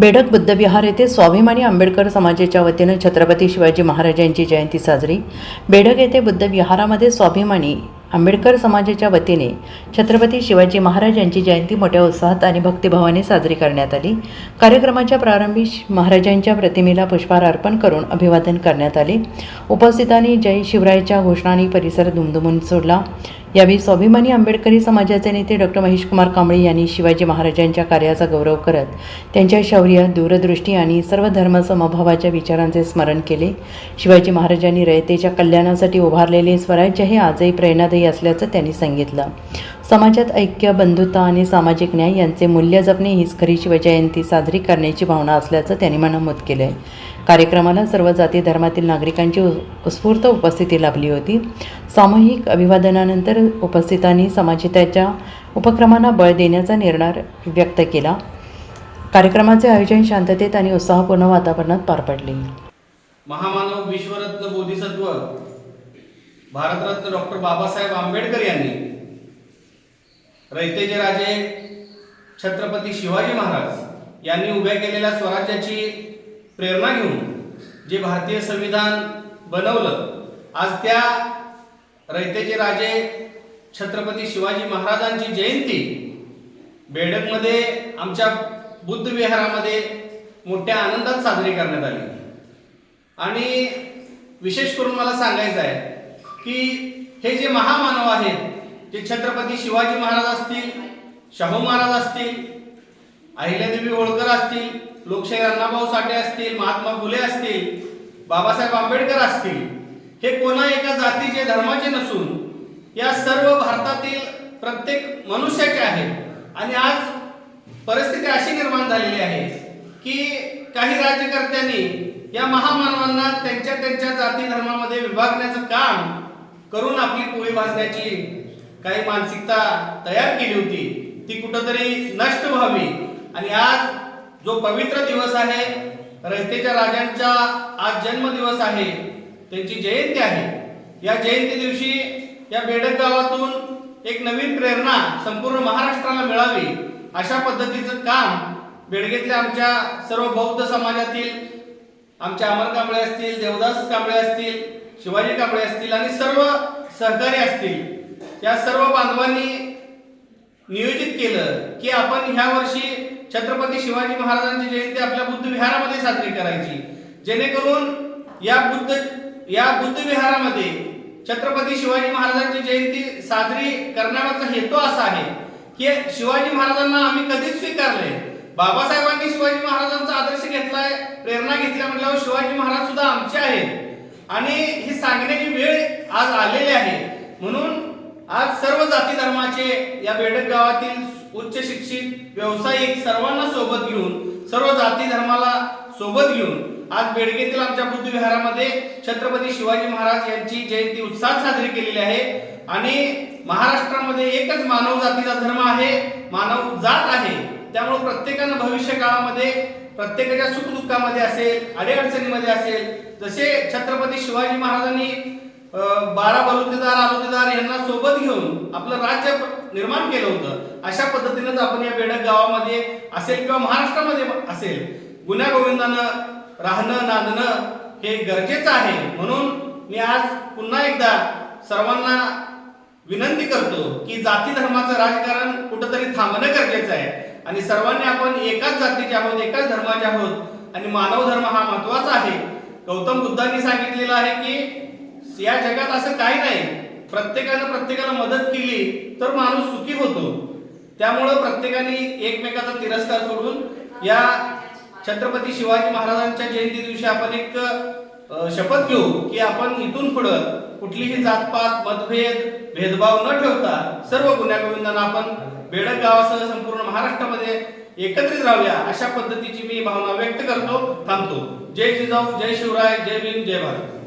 बेडक बुद्धविहार येथे स्वाभिमानी आंबेडकर समाजाच्या वतीनं छत्रपती शिवाजी महाराजांची जयंती साजरी. बेडक येथे बुद्धविहारामध्ये स्वाभिमानी आंबेडकर समाजाच्या वतीने छत्रपती शिवाजी महाराज यांची जयंती मोठ्या उत्साहात आणि भक्तिभावाने साजरी करण्यात आली. कार्यक्रमाच्या प्रारंभी महाराजांच्या प्रतिमेला पुष्पहार अर्पण करून अभिवादन करण्यात आले. उपस्थितांनी जय शिवरायच्या घोषणांनी परिसर दुमदुमून सोडला. यावेळी स्वाभिमानी आंबेडकरी समाजाचे नेते डॉक्टर महेशकुमार कांबळे यांनी शिवाजी महाराजांच्या कार्याचा गौरव करत त्यांच्या शौर्य दूरदृष्टी आणि सर्व धर्मसमभावाच्या विचारांचे स्मरण केले. शिवाजी महाराजांनी रयतेच्या कल्याणासाठी उभारलेले स्वराज्य हे आजही प्रेरणादायी असल्याचं त्यांनी सांगितलं. समाजात ऐक्य बंधुता आणि सामाजिक न्याय यांचे मूल्य जपणे हीच खरी शिवजयंती साजरी करण्याची भावना असल्याचं त्यांनी नमूद केलं आहे कार्यक्रमाला सर्व जाती धर्मातील नागरिकांची उ- उत्स्फूर्त उपस्थिती लाभली होती. सामूहिक अभिवादनानंतर उपस्थितांनी समाजिताच्या उपक्रमांना बळ देण्याचा निर्णय व्यक्त केला. कार्यक्रमाचे आयोजन शांततेत आणि उत्साहपूर्ण वातावरणात पार पडले. महामानव विश्वरत्न बोधिसत्व भारतरत्न डॉक्टर बाबासाहेब आंबेडकर यांनी रयतेचे राजे छत्रपती शिवाजी महाराज यांनी उभ्या केलेल्या स्वराज्याची प्रेरणा घेऊन जे भारतीय संविधान बनवलं आज त्या रयतेचे राजे छत्रपती शिवाजी महाराजांची जयंती बेडकमध्ये आमच्या बुद्ध विहारामध्ये मोठ्या आनंदात साजरी करण्यात आली. आणि विशेष करून मला सांगायचं आहे की हे जे महामानव आहेत जे छत्रपती शिवाजी महाराज असतील शाहू महाराज असतील अहिल्यादेवी होळकर असतील लोकशाही अण्णाभाऊ साठे असतील महात्मा फुले असतील बाबासाहेब आंबेडकर असतील हे कोणा एका जातीचे धर्माचे नसून या सर्व भारतातील प्रत्येक मनुष्याचे आहेत. आणि आज परिस्थिती अशी निर्माण झालेली आहे की काही राज्यकर्त्यांनी या महामानवांना त्यांच्या त्यांच्या जाती धर्मामध्ये विभागण्याचं काम करून आपली पोळी भाजण्याची काही मानसिकता तयार केली होती ती कुठंतरी नष्ट व्हावी. आणि आज जो पवित्र दिवस आहे रयतेच्या राजांचा आज जन्मदिवस आहे त्यांची जयंती आहे. या जयंती दिवशी या बेडक गावातून एक नवीन प्रेरणा संपूर्ण महाराष्ट्राला मिळावी अशा पद्धतीचं काम बेडगेतल्या आमच्या सर्व बौद्ध समाजातील आमच्या अमर कांबळे असतील देवदास कांबळे असतील शिवाजी कांबळे असतील आणि सर्व सहकारी असतील या सर्व बांधवांनी नियोजित केलं की आपण ह्या वर्षी छत्रपती शिवाजी महाराजांची जयंती आपल्या बुद्ध विहारामध्ये साजरी करायची. जेणेकरून या बुद्ध या बुद्ध विहारामध्ये छत्रपती शिवाजी महाराजांची जयंती साजरी करण्याचा हेतू असा आहे की शिवाजी महाराजांना आम्ही कधीच स्वीकारले. बाबासाहेबांनी शिवाजी महाराजांचा आदर्श घेतलाय प्रेरणा घेतल्या म्हटल्यावर शिवाजी महाराज सुद्धा आमचे आहेत. आणि ही सांगण्याची वेळ आज आलेली आहे. म्हणून आज सर्व जाती धर्माचे या बेडक गावातील उच्च शिक्षित व्यावसायिक सर्वांना सोबत घेऊन सर्व जाती धर्माला सोबत घेऊन आज बेडगेतील आमच्या बुद्धविहारामध्ये छत्रपती शिवाजी महाराज यांची जयंती उत्साहात साजरी केलेली आहे. आणि महाराष्ट्रामध्ये एकच मानव जातीचा धर्म आहे मानव जात आहे. त्यामुळे प्रत्येकानं भविष्य काळामध्ये प्रत्येकाच्या सुखदुःखामध्ये असेल अडीअडचणीमध्ये असेल जसे छत्रपती शिवाजी महाराजांनी बारा बलुतेदार आलुतेदार यांना सोबत घेऊन आपलं राज्य निर्माण केलं होतं. अशा पद्धतीनेच आपण या बेडक गावामध्ये असेल किंवा महाराष्ट्रामध्ये असेल गुन्ह्या गोविंदानं राहणं नांदणं हे गरजेचं आहे. म्हणून मी आज पुन्हा एकदा सर्वांना विनंती करतो की जाती धर्माचं राजकारण कुठंतरी थांबणं गरजेचं आहे. आणि सर्वांनी आपण एकाच जातीचे आहोत एकाच धर्माचे आहोत. आणि मानव धर्म हा महत्त्वाचा आहे. गौतम बुद्धांनी सांगितलेलं आहे की या जगात असं काही नाही. प्रत्येकानं प्रत्येकाला मदत केली तर माणूस सुखी होतो. त्यामुळं प्रत्येकाने एकमेकाचा तिरस्कार सोडून या छत्रपती शिवाजी महाराजांच्या जयंती दिवशी आपण एक शपथ घेऊ की आपण इथून पुढं कुठलीही जातपात मतभेद भेदभाव न ठेवता सर्व गुन्ह्यागोविंदांना आपण बेडक गावासह संपूर्ण महाराष्ट्रामध्ये एकत्रित राहूया अशा पद्धतीची मी भावना व्यक्त करतो थांबतो. जय जिजाऊ जय शिवराय जय भीम जय भारत.